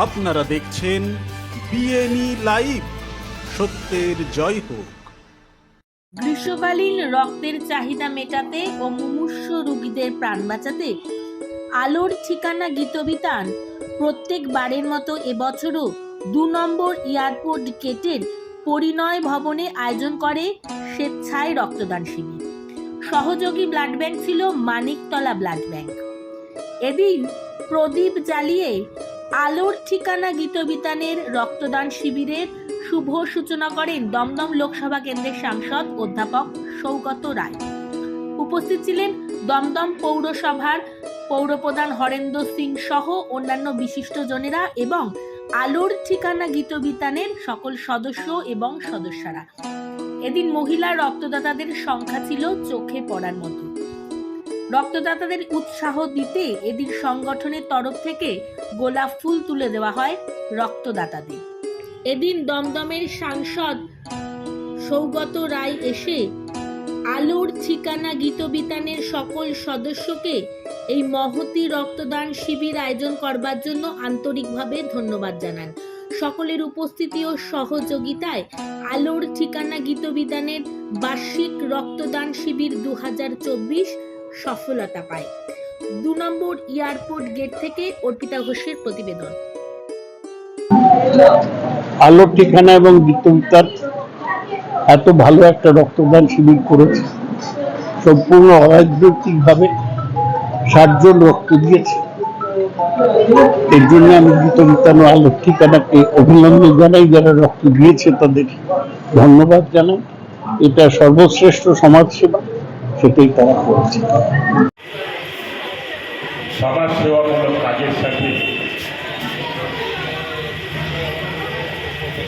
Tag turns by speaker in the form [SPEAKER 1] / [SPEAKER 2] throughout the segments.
[SPEAKER 1] আপনারা দেখছেন বিএনই লাইভ সত্যের জয় হোক।
[SPEAKER 2] গ্রীষ্মকালীন রক্তের চাহিদা মেটাতে ও মুমূর্ষ রোগীদের প্রাণ বাঁচাতে আলোর ঠিকানা গীতবিতান প্রত্যেকবারের মতো এবছরও দু নম্বর এয়ারপোর্ট গেটের পরিণয় ভবনে আয়োজন করে স্বেচ্ছায় রক্তদান শিবির। সহযোগী ব্লাড ব্যাংক ছিল মানিকতলা ব্লাড ব্যাংক। এদিন প্রদীপ জ্বালিয়ে আলোর ঠিকানা গীতবিতানের রক্তদান শিবিরের শুভ সূচনা করেন দমদম লোকসভা কেন্দ্রের সাংসদ অধ্যাপক সৌগত রায়। উপস্থিত ছিলেন দমদম পৌরসভার পৌরপ্রধান হরেন্দ্র সিং সহ অন্যান্য বিশিষ্টজনেরা এবং আলোর ঠিকানা গীতবিতানের সকল সদস্য এবং সদস্যরা। এদিন মহিলা রক্তদাতাদের সংখ্যা ছিল চোখে পড়ার মতো। রক্তদাতাদের উৎসাহ দিতে এদিন সংগঠনের তরফ থেকে গোলাপ ফুল তুলে দেওয়া হয় রক্তদাতাদের। এদিন দমদমের সাংসদ সৌগত রায় এসে আলোর ঠিকানা গীতবিতানের সকল সদস্যকে এই মহতি রক্তদান শিবির আয়োজন করবার জন্য আন্তরিকভাবে ধন্যবাদ জানান। সকলের উপস্থিতি ও সহযোগিতায় আলোর ঠিকানা গীতবিতানের বার্ষিক রক্তদান শিবির দু হাজার চব্বিশ সফলতা পায়। দু নম্বর এয়ারপোর্ট গেট থেকে অর্পিতা ঘোষের প্রতিবেদন।
[SPEAKER 3] আলোর ঠিকানা এবং বিদ্যুতার এত ভালো একটা রক্তদান শিবির করেছে। সম্পূর্ণ অরাজনৈতিকভাবে ষাটজন রক্ত দিয়েছে। এর জন্য আমি গীতবিতান ও আলোর ঠিকানাকে অভিনন্দন জানাই। যারা রক্ত দিয়েছে তাদের ধন্যবাদ জানাই। এটা সর্বশ্রেষ্ঠ সমাজসেবা। সেটাই তারা করেছে।
[SPEAKER 4] কাজের সাথে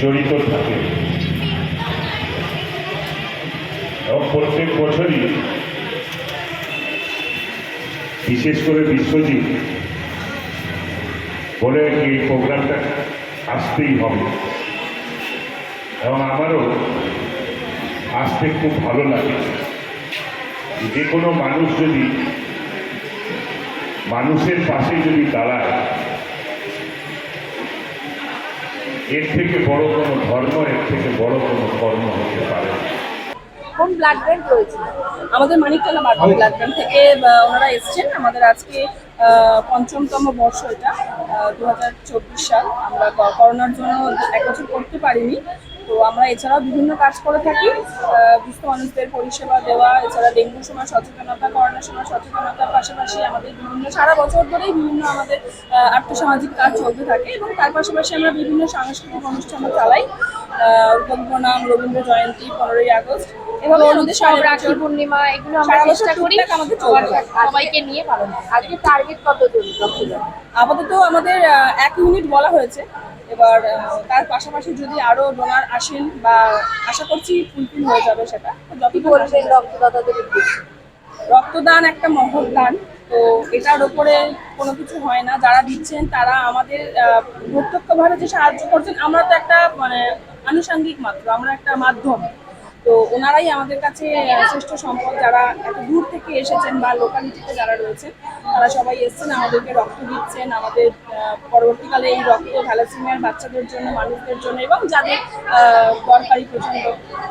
[SPEAKER 4] জড়িত থাকে। এবং প্রত্যেক বছরই, বিশেষ করে বিশ্বজিৎ বলে এই প্রোগ্রামটা আসতেই হবে। এবং আমারও আসতে খুব ভালো লাগে। যে কোনো মানুষ যদি মানুষের পাশে যদি দাঁড়ায় এর থেকে বড় কোনো ধর্ম এর থেকে বড় কোনো কর্ম হতে পারে
[SPEAKER 5] কোন ব্লাড ব্যাংক রয়েছে? আমাদের মানিকতলা ব্লাড ব্যাংক থেকে ওনারা এসছেন। আমাদের আজকে আহ, পঞ্চমতম বর্ষ এটা। দু হাজার চব্বিশ সাল আমরা করোনার জন্য এক বছর করতে পারিনি। তো আমরা এছাড়াও বিভিন্ন কাজ করে থাকি। দুস্থ মানুষদের পরিষেবা দেওয়া, এছাড়া ডেঙ্গুর সময় সচেতনতা করোনার সময় সচেতনতার পাশাপাশি আমাদের বিভিন্ন, সারা বছর ধরেই বিভিন্ন আমাদের আর্থসামাজিক কাজ চলতে থাকে এবং তার পাশাপাশি আমরা বিভিন্ন সাংস্কৃতিক অনুষ্ঠানও চালাই। রবীন্দ্র নাম রবীন্দ্র জয়ন্তী পনেরোই আগস্ট। এভাবে আমাদের সারা
[SPEAKER 6] রাখি পূর্ণিমা এগুলো আমরা চেষ্টা করি।
[SPEAKER 5] আমাদের
[SPEAKER 6] সবাইকে নিয়ে পালন আজকে টার্গেট কত জন?
[SPEAKER 5] আপাতত আমাদের এক ইউনিট বলা হয়েছে। এবার তার পাশাপাশি যদি আরও ডোনার আসেন বা আশা করছি ফুলফিল হয়ে যাবে সেটা যতটুকু
[SPEAKER 6] রক্তদাতাদের
[SPEAKER 5] রক্তদান একটা মহৎ দান। তো এটার ওপরে কোনো কিছু হয় না। যারা দিচ্ছেন তারা আমাদের প্রত্যক্ষভাবে যে সাহায্য করছেন, আমরা তো একটা মানে আনুষঙ্গিক মাত্র, আমরা একটা মাধ্যম। তো ওনারাই আমাদের কাছে শ্রেষ্ঠ সম্পদ যারা এত দূর থেকে এসেছেন বা লোকালিটিতে যারা রয়েছেন, তারা সবাই এসেছেন, আমাদেরকে রক্ত দিচ্ছেন, আমাদের পরবর্তীকালে এই রক্ত থ্যালাসিমিয়ার বাচ্চাদের জন্য, মানুষদের জন্য এবং যাদের দরকারি প্রচণ্ড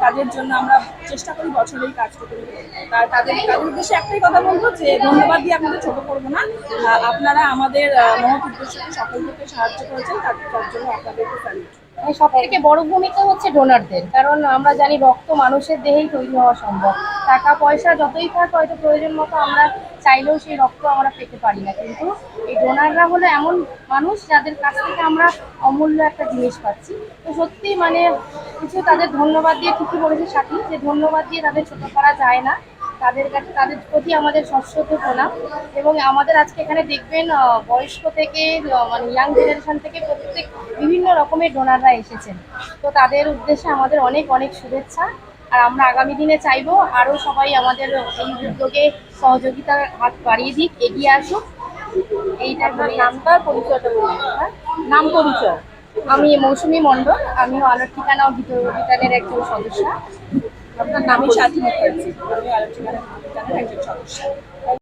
[SPEAKER 5] তাদের জন্য আমরা চেষ্টা করি বছরেই কাজটুকু তার তাদের তাদের উদ্দেশ্যে একটাই কথা বলব যে ধন্যবাদ দিয়ে আপনাদের ছোট করব না। আপনারা আমাদের মহৎ উদ্দেশ্যকে সফল করতে সাহায্য করেছেন, তার জন্য আপনাদেরকে স্যালুট
[SPEAKER 6] সব থেকে বড় ভূমিকা হচ্ছে ডোনারদের কারণ আমরা জানি রক্ত মানুষের দেহেই তৈরি হওয়া সম্ভব। টাকা, পয়সা যতই থাক, হয়তো প্রয়োজন মতো আমরা চাইলেও সেই রক্ত আমরা পেতে পারি না। কিন্তু এই ডোনাররা হলো এমন মানুষ যাদের কাছ থেকে আমরা অমূল্য একটা জিনিস পাচ্ছি। তো সত্যি মানে কিছু তাদের ধন্যবাদ দিয়ে ঠিকই বলেছে সাথী যে ধন্যবাদ দিয়ে তাদের ছোট করা যায় না। তাদের কাছে তাদের প্রতি আমাদের সশ্রদ্ধ প্রণাম এবং আমাদের আজকে এখানে দেখবেন বয়স্ক থেকে মানে ইয়াং জেনারেশন থেকে প্রত্যেক বিভিন্ন রকমের ডোনাররা এসেছেন। তো তাদের উদ্দেশ্যে আমাদের অনেক অনেক শুভেচ্ছা। আর আমরা আগামী দিনে চাইব আরও সবাই আমাদের এই উদ্যোগে সহযোগিতার হাত বাড়িয়ে দিক এগিয়ে আসুক। এইটা নামটা পরিচয়টা বলুন। হ্যাঁ? নাম পরিচয়। আমি মৌসুমী মণ্ডল আমি আলোর ঠিকানা ও গীত বিতানের একজন সদস্য। আপনার
[SPEAKER 5] নামই স্বাধীনতা আমি আলোচনা একজন সদস্য।